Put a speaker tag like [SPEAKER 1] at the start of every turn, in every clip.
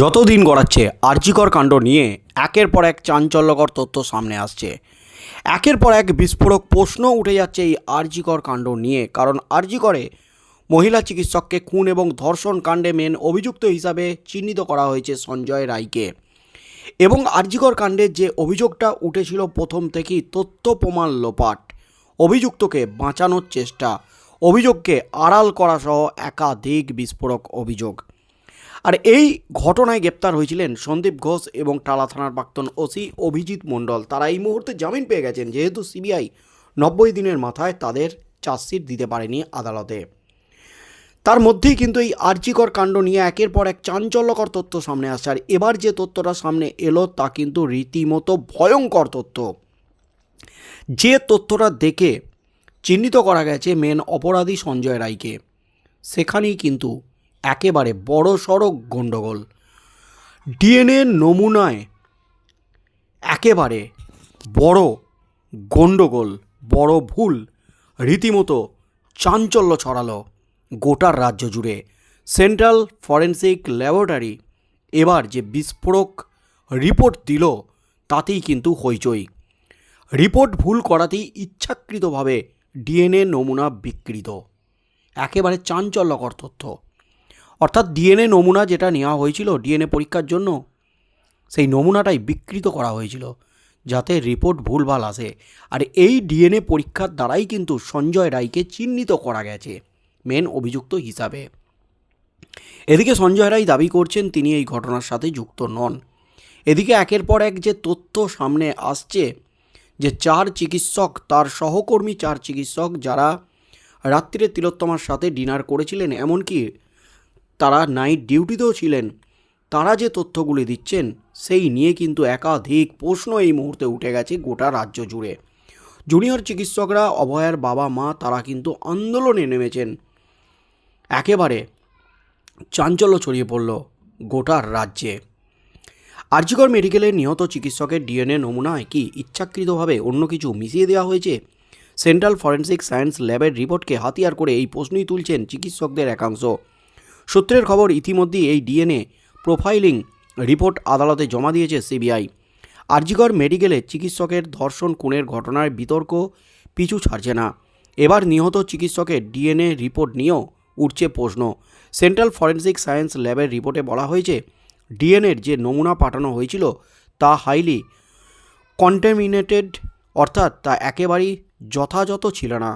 [SPEAKER 1] যত দিন গড়াচ্ছে, আর্যিকর কাণ্ড নিয়ে একের পর এক চাঞ্চল্যকর তথ্য সামনে আসছে। একের পর এক বিস্ফোরক প্রশ্ন উঠে যাচ্ছে এই আর্যিকর কাণ্ড নিয়ে, কারণ আর্যিকরে মহিলা চিকিৎসককে খুন এবং ধর্ষণ কাণ্ডে মেন অভিযুক্ত হিসাবে চিহ্নিত করা হয়েছে সঞ্জয় রায়কে। এবং আর্যিকর কাণ্ডের যে অভিযোগটা উঠেছিল প্রথম থেকেই তথ্য প্রমাণ লোপাট। অভিযুক্তকে বাঁচানোর চেষ্টা, অভিযোগকে আড়াল করা সহ একাধিক বিস্ফোরক অভিযোগ। আর এই ঘটনায় গ্রেপ্তার হয়েছিলেন সন্দীপ ঘোষ এবং টালা থানার প্রাক্তন ওসি অভিজিৎ মণ্ডল। তারা এই মুহূর্তে জামিন পেয়ে গেছেন, যেহেতু সিবিআই নব্বই দিনের মাথায় তাদের চার্জশিট দিতে পারেনি আদালতে। তার মধ্যেই কিন্তু এই আর্যিকর কাণ্ড নিয়ে একের পর এক চাঞ্চল্যকর তথ্য সামনে আসছে। আর এবার যে তথ্যটা সামনে এলো, তা কিন্তু রীতিমতো ভয়ঙ্কর তথ্য। যে তথ্যটা দেখে চিহ্নিত করা গেছে মেন অপরাধী সঞ্জয় রায়কে, সেখানেই কিন্তু একেবারে বড় সড়ক গণ্ডগোল। ডিএনএ নমুনায় একেবারে বড় গণ্ডগোল, বড় ভুল, রীতিমতো চাঞ্চল্য ছড়ালো গোটার রাজ্য জুড়ে। সেন্ট্রাল ফরেন্সিক ল্যাবরেটরি এবার যে বিস্ফোরক রিপোর্ট দিল, তাতেই কিন্তু হইচই। রিপোর্ট ভুল করাতেই ইচ্ছাকৃতভাবে ডিএনএ নমুনা বিকৃত। একেবারে চাঞ্চল্যকর তথ্য। অর্থাৎ ডিএনএ নমুনা যেটা নেওয়া হয়েছিল ডিএনএ পরীক্ষার জন্য, সেই নমুনাটাই বিকৃত করা হয়েছিল যাতে রিপোর্ট ভুলভাল আসে। আর এই ডিএনএ পরীক্ষার দ্বারাই কিন্তু সঞ্জয় রায়কে চিহ্নিত করা গেছে, মেন অভিযুক্ত হিসাবে। এদিকে সঞ্জয় রায় দাবি করছেন তিনি এই ঘটনার সাথে যুক্ত নন। এদিকে একের পর এক যে তথ্য সামনে আসছে যে চার চিকিৎসক, তার সহকর্মী চার চিকিৎসক যারা রাত্রিরে তিলোত্তমার সাথে ডিনার করেছিলেন, এমনকি তারা নাইট ডিউটিতেও ছিলেন। তারা যে তথ্যগুলি দিচ্ছেন, সেই নিয়ে কিন্তু একাধিক প্রশ্ন এই মুহূর্তে উঠে গেছে গোটা রাজ্য জুড়ে। জুনিয়র চিকিৎসকরা, অভয়ার বাবা মা, তারা কিন্তু আন্দোলনে নেমেছেন। একেবারে চাঞ্চল্য ছড়িয়ে পড়ল গোটার রাজ্যে। আর্যিকর মেডিকেলের নিহত চিকিৎসকের ডিএনএ নমুনায় কি ইচ্ছাকৃতভাবে অন্য কিছু মিশিয়ে দেওয়া হয়েছে? সেন্ট্রাল ফরেন্সিক সায়েন্স ল্যাবের রিপোর্টকে হাতিয়ার করে এই প্রশ্নই তুলছেন চিকিৎসকদের একাংশ। সূত্রের খবর, ইতিমধ্যেই এই ডিএনএ প্রোফাইলিং রিপোর্ট আদালতে জমা দিয়েছে সিবিআই। আরজিগড় মেডিকেলে চিকিৎসকের ধর্ষণ খুনের ঘটনার বিতর্ক, পিছু ছাড়ছে না। এবার নিহত চিকিৎসকের ডিএনএ রিপোর্ট নিয়েও উঠছে প্রশ্ন। সেন্ট্রাল ফরেন্সিক সায়েন্স ল্যাবের রিপোর্টে বলা হয়েছে, ডিএনএর যে নমুনা পাঠানো হয়েছিল তা হাইলি কন্টামিনেটেড, অর্থাৎ তা একেবারেই যথাযথ ছিল না।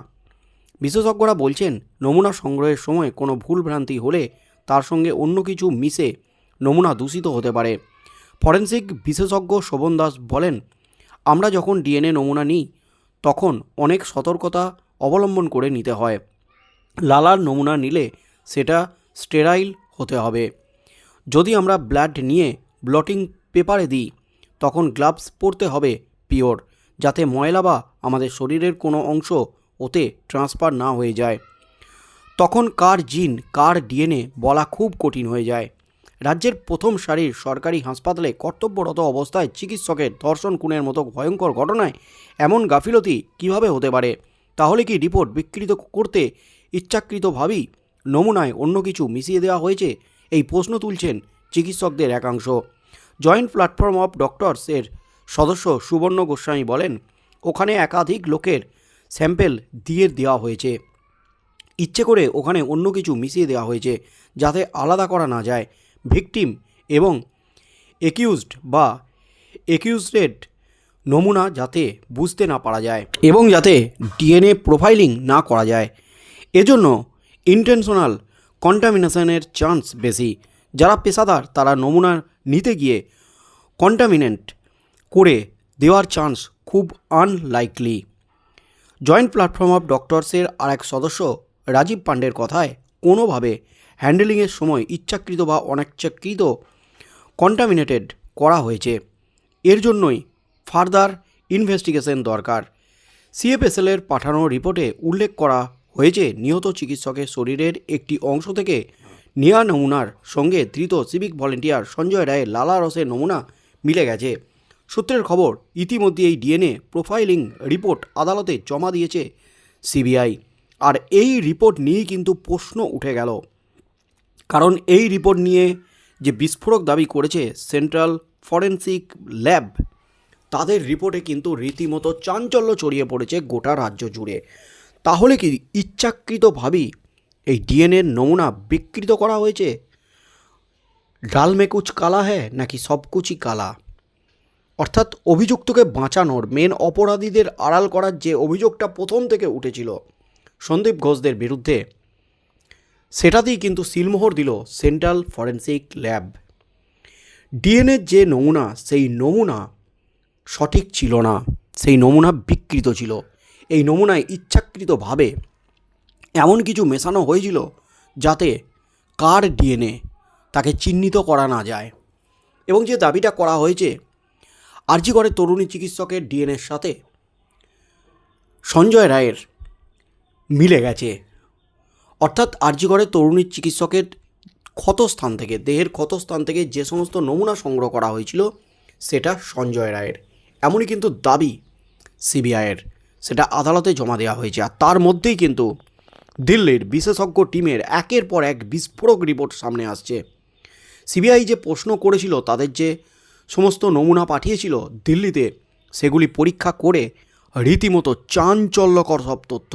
[SPEAKER 1] বিশেষজ্ঞরা বলছেন, নমুনা সংগ্রহের সময় কোনো ভুলভ্রান্তি হলে তার সঙ্গে অন্য কিছু মিশে নমুনা দূষিত হতে পারে। ফরেন্সিক বিশেষজ্ঞ শোভন দাস বলেন, আমরা যখন ডিএনএ নমুনা নিই, তখন অনেক সতর্কতা অবলম্বন করে নিতে হয়। লালার নমুনা নিলে সেটা স্টেরাইল হতে হবে। যদি আমরা ব্লাড নিয়ে ব্লটিং পেপারে দিই, তখন গ্লাভস পরতে হবে পিওর, যাতে ময়লা বা আমাদের শরীরের কোনো অংশ ওতে ট্রান্সফার না হয়ে যায়। তখন কার জিন, কার ডিএনএ বলা খুব কঠিন হয়ে যায়। রাজ্যের প্রথম সারির সরকারি হাসপাতালে কর্তব্যরত অবস্থায় চিকিৎসকের ধর্ষণ খুনের মতো ভয়ঙ্কর ঘটনায় এমন গাফিলতি কীভাবে হতে পারে? তাহলে কি রিপোর্ট বিকৃত করতে ইচ্ছাকৃতভাবেই নমুনায় অন্য কিছু মিশিয়ে দেওয়া হয়েছে? এই প্রশ্ন তুলছেন চিকিৎসকদের একাংশ। জয়েন্ট প্ল্যাটফর্ম অফ ডক্টরসের সদস্য সুবর্ণ গোস্বামী বলেন, ওখানে একাধিক লোকের স্যাম্পেল দিয়ে দেওয়া হয়েছে। ইচ্ছে করে ওখানে অন্য কিছু মিশিয়ে দেওয়া হয়েছে, যাতে আলাদা করা না যায়। ভিকটিম এবং একিউজড বা একিউজডেড নমুনা যাতে বুঝতে না পারা যায় এবং যাতে ডিএনএ প্রোফাইলিং না করা যায়। এজন্য ইন্টেনশনাল কন্টামিনেশনের চান্স বেশি। যারা পেশাদার, তারা নমুনা নিতে গিয়ে কন্টামিনেন্ট করে দেওয়ার চান্স খুব আনলাইকলি জয়েন্ট প্ল্যাটফর্ম অফ ডক্টরসের আর এক সদস্য রাজীব পাণ্ডের কথায় কোনোভাবে হ্যান্ডেলিংয়ের সময় ইচ্ছাকৃত বা অনিচ্ছাকৃত কন্টামিনেটেড করা হয়েছে। এর জন্যই ফার্দার ইনভেস্টিগেশন দরকার। সিএফএসএলের পাঠানো রিপোর্টে উল্লেখ করা হয়েছে, নিহত চিকিৎসকের শরীরের একটি অংশ থেকে নেওয়া নমুনার সঙ্গে ধৃত সিভিক ভলেন্টিয়ার সঞ্জয় রায়ের লালা রসের নমুনা মিলে গেছে। সূত্রের খবর, ইতিমধ্যে এই ডিএনএ প্রোফাইলিং রিপোর্ট আদালতে জমা দিয়েছে সিবিআই। আর এই রিপোর্ট নিয়েই কিন্তু প্রশ্ন উঠে গেল। কারণ এই রিপোর্ট নিয়ে যে বিস্ফোরক দাবি করেছে সেন্ট্রাল ফরেন্সিক ল্যাব, তাদের রিপোর্টে কিন্তু রীতিমতো চাঞ্চল্য ছড়িয়ে পড়েছে গোটা রাজ্য জুড়ে। তাহলে কি ইচ্ছাকৃতভাবেই এই ডিএনএর নমুনা বিকৃত করা হয়েছে? ডাল মে কুচ কালা হ্যাঁ নাকি সব কুচই কালা? অর্থাৎ অভিযুক্তকে বাঁচানোর মেন অপরাধীদের আড়াল করার যে অভিযোগটা প্রথম থেকে উঠেছিল সন্দীপ ঘোষদের বিরুদ্ধে। সেটাতেই কিন্তু সিলমোহর দিল সেন্ট্রাল ফরেন্সিক ল্যাব। ডিএনএর যে নমুনা, সেই নমুনা সঠিক ছিল না। সেই নমুনা বিকৃত ছিল। এই নমুনায় ইচ্ছাকৃতভাবে এমন কিছু মেশানো হয়েছিল যাতে কার ডিএনএ তাকে চিহ্নিত করা না যায়। এবং যে দাবিটা করা হয়েছে আরজি করে তরুণী চিকিৎসকের ডিএনএর সাথে। সঞ্জয় রায়ের মিলে গেছে। অর্থাৎ আরজি করে তরুণী চিকিৎসকের ক্ষতস্থান থেকে, দেহের ক্ষতস্থান থেকে যে সমস্ত নমুনা সংগ্রহ করা হয়েছিল, সেটা সঞ্জয় রায়ের। এমনই কিন্তু দাবি সিবিআইয়ের সেটা আদালতে জমা দেওয়া হয়েছে। আর তার মধ্যেই কিন্তু দিল্লির বিশেষজ্ঞ টিমের একের পর এক বিস্ফোরক রিপোর্ট সামনে আসছে। সিবিআই যে প্রশ্ন করেছিল, তাদের যে সমস্ত নমুনা পাঠিয়েছিল দিল্লিতে। সেগুলি পরীক্ষা করে রীতিমতো চাঞ্চল্যকর সব তথ্য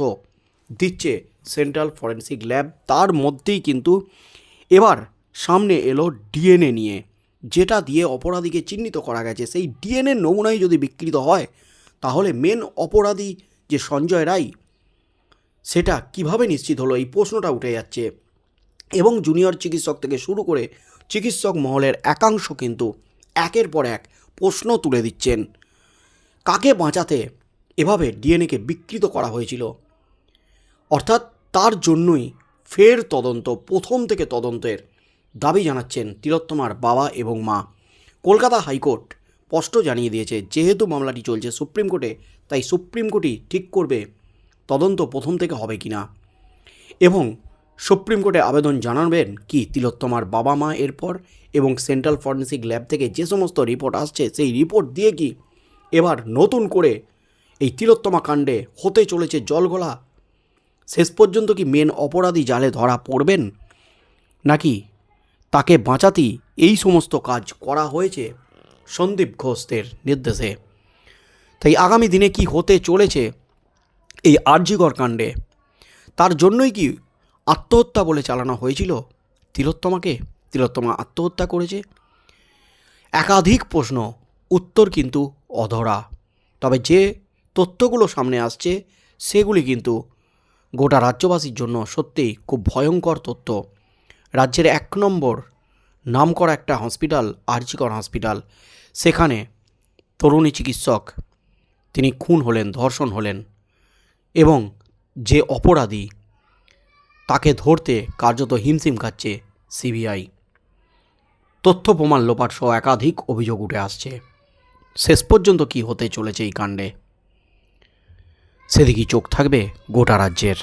[SPEAKER 1] দিচ্ছে সেন্ট্রাল ফরেন্সিক ল্যাব তার মধ্যেই কিন্তু এবার সামনে এলো ডিএনএ নিয়ে। যেটা দিয়ে অপরাধীকে চিহ্নিত করা গেছে। সেই ডিএনএ নমুনাই যদি বিকৃত হয়, তাহলে মেন অপরাধী যে সঞ্জয় রায়, সেটা কীভাবে নিশ্চিত হলো? এই প্রশ্নটা উঠে যাচ্ছে। এবং জুনিয়র চিকিৎসক থেকে শুরু করে চিকিৎসক মহলের একাংশ কিন্তু একের পর এক প্রশ্ন তুলে দিচ্ছেন। কাকে বাঁচাতে এভাবে ডিএনএকে বিকৃত করা হয়েছিল? অর্থাৎ তার জন্যই ফের তদন্ত, প্রথম থেকে তদন্তের দাবি জানাচ্ছেন তিলোত্তমার বাবা এবং মা। কলকাতা হাইকোর্ট স্পষ্ট জানিয়ে দিয়েছে, যেহেতু মামলাটি চলছে সুপ্রিম কোর্টে, তাই সুপ্রিম কোর্টই ঠিক করবে তদন্ত প্রথম থেকে হবে কি না এবং সুপ্রিম কোর্টে আবেদন জানাবেন কি তিলোত্তমার বাবা মা এরপর এবং সেন্ট্রাল ফরেন্সিক ল্যাব থেকে যে সমস্ত রিপোর্ট আসছে সেই রিপোর্ট দিয়ে কি এবার নতুন করে এই তিলোত্তমা কাণ্ডে হতে চলেছে জলগোলা? শেষ পর্যন্ত কি মেন অপরাধী জালে ধরা পড়বেন? নাকি তাকে বাঁচাতেই এই সমস্ত কাজ করা হয়েছে? সন্দীপ ঘোষদের নির্দেশে। তাই আগামী দিনে কি হতে চলেছে এই আরজিকর কাণ্ডে? তার জন্যই কি আত্মহত্যা বলে চালানো হয়েছিল? তিলোত্তমাকে? তিলোত্তমা আত্মহত্যা করেছে? একাধিক প্রশ্ন, উত্তর কিন্তু অধরা। তবে যে তথ্যগুলো সামনে আসছে, সেগুলি কিন্তু গোটা রাজ্যবাসীর জন্য সত্যিই খুব ভয়ঙ্কর তথ্য। রাজ্যের এক নম্বর নাম করা একটা হসপিটাল, আরজিকর হসপিটাল। সেখানে তরুণী চিকিৎসক, তিনি খুন হলেন, ধর্ষণ হলেন এবং যে অপরাধী তাকে ধরতে কার্যত হিমশিম খাচ্ছে সিবিআই। তথ্য প্রমাণ লোপাট সহ একাধিক অভিযোগ উঠে আসছে। শেষ পর্যন্ত কি হতে চলেছে এই কাণ্ডে? সেদিকে চোখ থাকবে গোটা রাজ্যের।